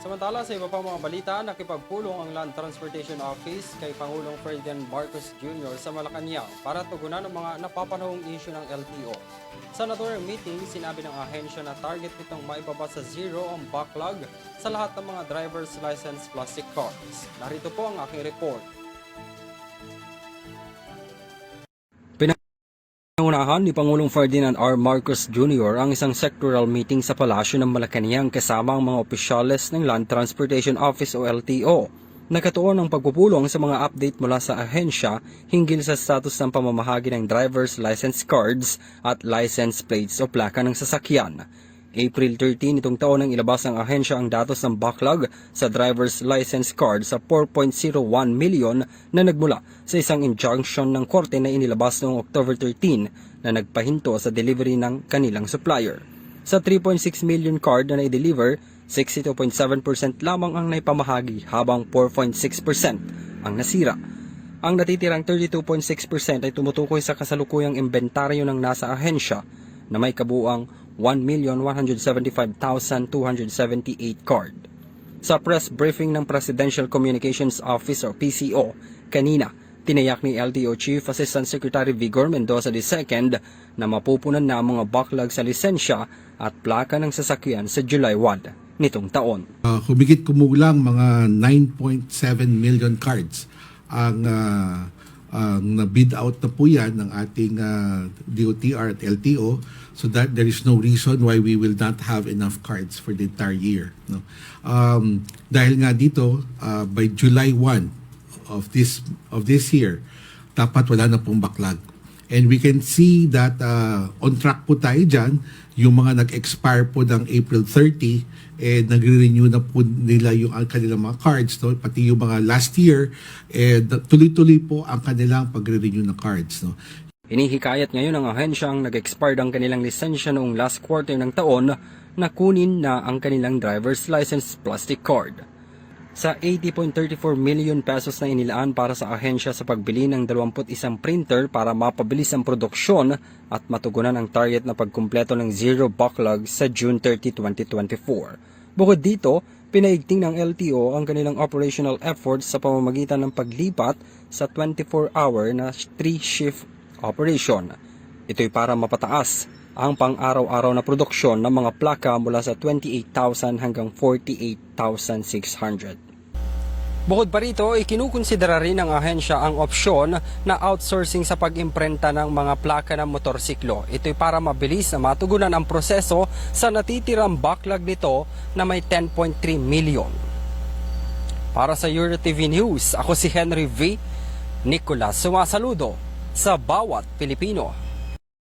Samantala sa iba pang mga balita, nakipagpulong ang Land Transportation Office kay Pangulong Ferdinand Marcos Jr. sa Malacanang para tugunan ang mga napapanahong issue ng LTO. Sa naturang meeting, sinabi ng ahensya na target nitong maibaba sa zero ang backlog sa lahat ng mga driver's license plastic cards. Narito po ang aking report. Pinangunahan ni Pangulong Ferdinand R. Marcos Jr. ang isang sectoral meeting sa palasyo ng Malacanang kasama ang mga opisyales ng Land Transportation Office o LTO. Nakatuon ang pagpupulong sa mga update mula sa ahensya hinggil sa status ng pamamahagi ng driver's license cards at license plates o plaka ng sasakyan. April 13 itong taon nang ilabas ng ahensya ang datos ng backlog sa driver's license card sa 4.01 million na nagmula sa isang injunction ng korte na inilabas noong October 13 na nagpahinto sa delivery ng kanilang supplier. Sa 3.6 million card na na-deliver, 62.7% lamang ang naipamahagi habang 4.6% ang nasira. Ang natitirang 32.6% ay tumutukoy sa kasalukuyang inventaryo ng nasa ahensya na may kabuang 1,175,278 card. Sa press briefing ng Presidential Communications Office o PCO kanina, tinayak ni LTO Chief Assistant Secretary Vigor Mendoza II na mapupunan na ang mga backlog sa lisensya at plaka ng sasakyan sa July 1 nitong taon. Uh, humigit kumulang mga 9.7 million cards ang uh, ang na-bid out na po yan ng ating uh, DOTR at LTO so that there is no reason why we will not have enough cards for the entire year. No? Um, dahil nga dito, uh, by July 1 of this of this year, dapat wala na pong backlog. And we can see that uh, on track po tayo dyan. Yung mga nag-expire po ng April 30, eh, nagre-renew na po nila yung ang kanilang mga cards. No? Pati yung mga last year, eh, tuloy-tuloy po ang kanilang pagre-renew ng cards. No? Inihikayat ngayon ng ahensya ang nag-expired ang kanilang lisensya noong last quarter ng taon na kunin na ang kanilang driver's license plastic card. Sa 80.34 million pesos na inilaan para sa ahensya sa pagbili ng 21 printer para mapabilis ang produksyon at matugunan ang target na pagkumpleto ng zero backlog sa June 30, 2024. Bukod dito, pinaigting ng LTO ang kanilang operational efforts sa pamamagitan ng paglipat sa 24-hour na 3-shift operation. Ito'y para mapataas ang pang-araw-araw na produksyon ng mga plaka mula sa 28,000 hanggang 48,600. Bukod pa rito, ikinukonsidera rin ng ahensya ang opsyon na outsourcing sa pag-imprenta ng mga plaka ng motorsiklo. Ito'y para mabilis na matugunan ang proseso sa natitirang backlog nito na may 10.3 million. Para sa Euro TV News, ako si Henry V. Nicolas. Sumasaludo sa bawat Pilipino.